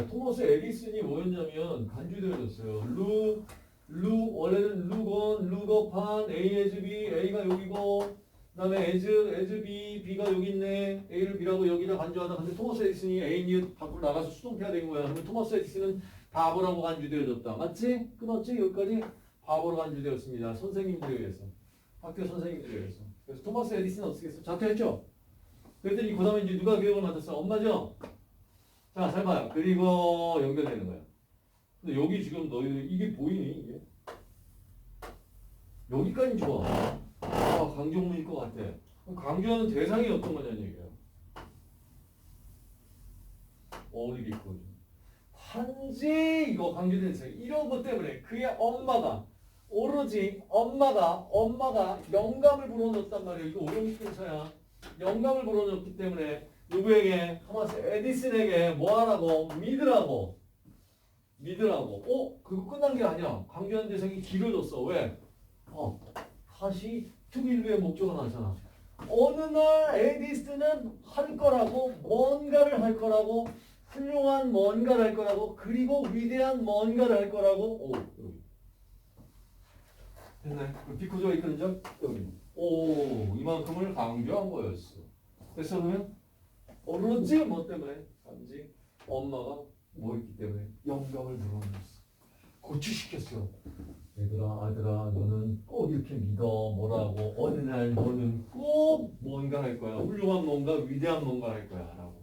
자, 토머스 에디슨이 뭐였냐면 간주되어졌어요. 루, 루, 원래는 루건, 루거판, A as B, A가 여기고, 그 다음에 as, as B, B가 여기 있네. A를 B라고 여기다 간주하다. 근데 토머스 에디슨이 A, 니은 밖으로 나가서 수동태가 된 거야. 그러면 토머스 에디슨은 바보라고 간주되어졌다. 맞지? 끊었지? 여기까지 바보로 간주되었습니다. 선생님들에 의해서. 학교 선생님들에 의해서. 그래서 토머스 에디슨은 어떻게 했어? 자퇴했죠? 그랬더니 그 다음에 이제 누가 교육을 맡았어? 엄마죠? 자, 잘 봐요. 그리고 연결되는 거야. 근데 여기 지금 너희들 이게 보이니? 이게? 여기까지 좋아. 아, 강조문일 것 같아. 그럼 강조하는 대상이 어떤 거냐는. 어울리게 있거든. 단지 이거 강조된 대상 이런 것 때문에 그의 엄마가 오로지 엄마가 엄마가 영감을 불어넣었단 말이에요. 이거 오염 근처야. 영감을 불어넣었기 때문에 누구에게 토마스 에디슨에게 뭐 하라고 믿으라고 믿으라고. 어 그거 끝난 게 아니야. 강조한 대상이 길어졌어. 왜? 어 다시 투빌브의 목적가 나잖아. 어느 날 에디슨은 할 거라고 뭔가를 할 거라고 훌륭한 뭔가를 할 거라고 그리고 위대한 뭔가를 할 거라고 오. 그럼 비코조가 이끄는 점 여기. 오 이만큼을 강조한 거였어. 그래서 그러면 오로지 뭐 때문에 단지 엄마가 뭐 있기 때문에 영감을 불어넣었어. 고치시켰어. 얘들아 아들아 너는 꼭 이렇게 믿어 뭐라고 어느 날 너는 꼭 뭔가 할 거야 훌륭한 뭔가 위대한 뭔가 할 거야 라고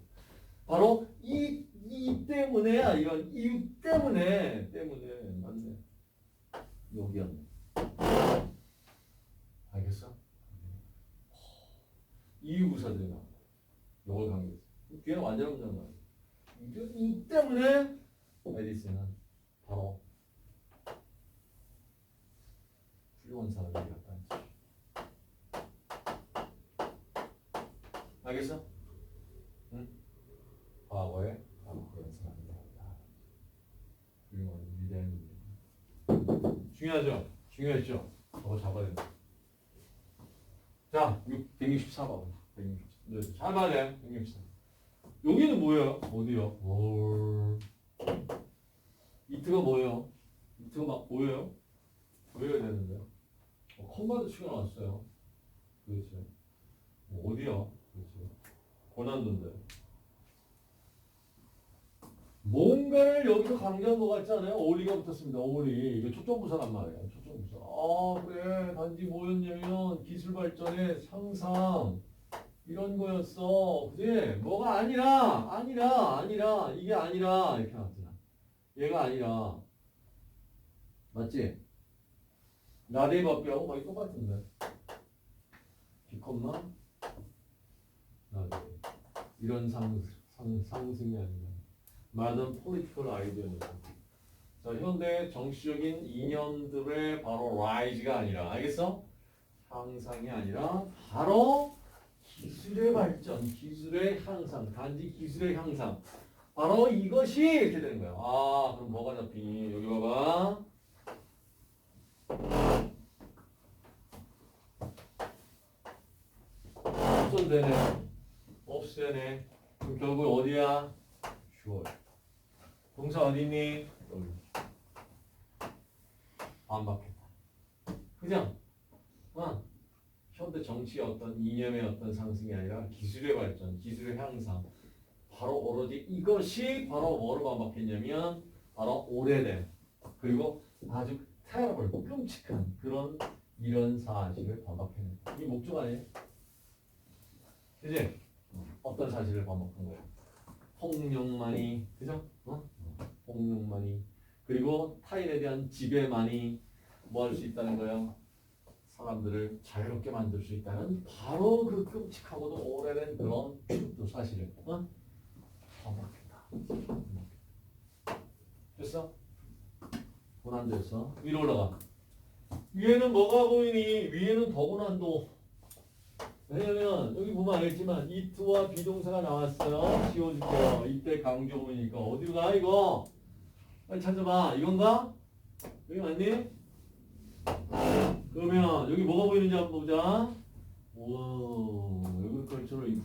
바로 이, 이 때문에야 이런 이유 때문에 때문에 맞네 여기였네 알겠어? 이유 부사들이 나와 이걸 강조했어 뒤에는 완전한 문장 나와 이, 이 때문에 에디슨은 바로 훌륭한 사람이 되었다는 뜻. 알겠어? 응? 과거에 바로 그런 사람이 되었다. 훌륭한 위대한. 중요하죠? 중요했죠? 저거 잡아야 된다. 자, 164번. 164. 네, 잘 봐야 돼. 164. 여기는 뭐예요? 어디요? 뭘. 이트가 뭐예요? 이트가 막 보여요? 보여야 되는데. 어, 컴마드 치고 나왔어요. 도대체. 뭐 어디야? 도대체. 고난도인데. 뭔가를 여기서 강조한 것 같지 않아요? 어울리가 붙었습니다. 어울리. 이게 초점부사란 말이에요. 초점부사. 아, 그래. 단지 뭐였냐면 기술 발전의 상상. 이런 거였어. 그지? 뭐가 아니라, 아니라, 아니라, 이게 아니라. 이렇게 나왔잖아. 얘가 아니라. 맞지? 나대 법비하고 거의 똑같은데. 비컴마 나대. 이런 상, 상, 상승이 아니라. 많은 폴리티컬 아이디어입니다. 자, 현대 정치적인 이념들의 바로 라이즈가 아니라, 알겠어? 향상이 아니라, 바로 기술의 발전, 기술의 향상, 단지 기술의 향상. 바로 이것이 이렇게 되는 거야. 아, 그럼 뭐가 잡히니? 여기 봐봐. 없어되네. 없애네. 그럼 결국 어디야? 주어. 동사 어디니? 여기. 반박했다. 그냥, 어, 현대 정치의 어떤 이념의 어떤 상승이 아니라 기술의 발전, 기술의 향상. 바로 오로지 이것이 바로 뭐로 반박했냐면 바로 오래된 그리고 아주 terrible, 끔찍한 그런 이런 사실을 반박해낸 이 목적 아니에요? 그지? 어떤 사실을 반박한 거예요? 폭력만이 그죠? 어? 폭력만이 그리고 타인에 대한 지배만이 뭐 할 수 있다는 거예요? 사람들을 자유롭게 만들 수 있다는 바로 그 끔찍하고도 오래된 그런 truth 사실을 어? 반박했다. 됐어? 고난됐어? 위로 올라가. 위에는 뭐가 보이니? 위에는 더 고난도. 왜냐면 여기 보면 알겠지만 이트와 비동사가 나왔어요. 지워줄게요. 이때 강조 보이니까 어디로 가 이거? 빨리 찾아봐. 이건가? 여기 맞니? 그러면 여기 뭐가 보이는지 한번 보자.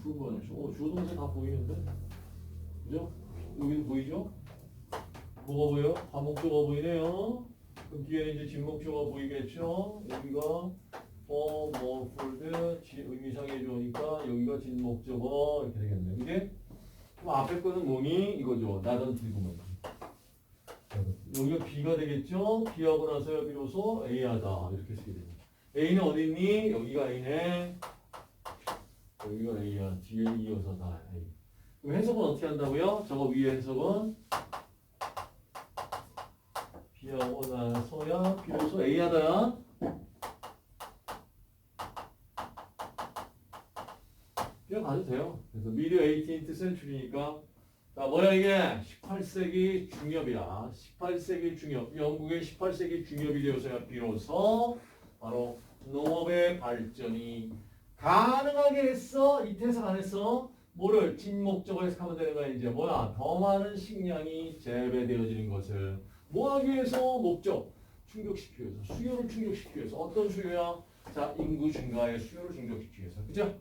와거 아니야? 어, 주어 동사 다 보이는데? 그죠? 여기도 보이죠? 뭐가 보여? 과목조가 보이네요. 그럼 뒤에는 이제 진목조가 보이겠죠? 여기가 어, 뭐, 폴드, 지- 의미상해 주니까 여기가 진목조가 이렇게 되겠네. 이게 그럼 앞에 거는 뭐니? 이거죠. 나던 들고만. 여기가 B가 되겠죠? B하고 나서야 비로소 A하다. 이렇게 쓰게 됩니다. A는 어디 있니? 여기가 A네. 여기가 A야. 뒤에 이어서 다 A. 그럼 해석은 어떻게 한다고요? 저거 위에 해석은 B하고 나서야 비로소 A하다야. 그냥 가도 돼요. 그래서 미드 18th century니까 자 뭐야 이게 18세기 중엽이야. 18세기 중엽. 영국의 18세기 중엽이 되어서야 비로소 바로 농업의 발전이 가능하게 했어. 이 태석 안 했어. 뭐를 진목적으로 해석하면 되는 거야 이제 뭐야 더 많은 식량이 재배되어지는 것을 뭐 하기 위해서 목적 충족시키기 위해서 수요를 충족시키기 위해서 어떤 수요야 자 인구 증가의 수요를 충족시키기 위해서 그죠? 어?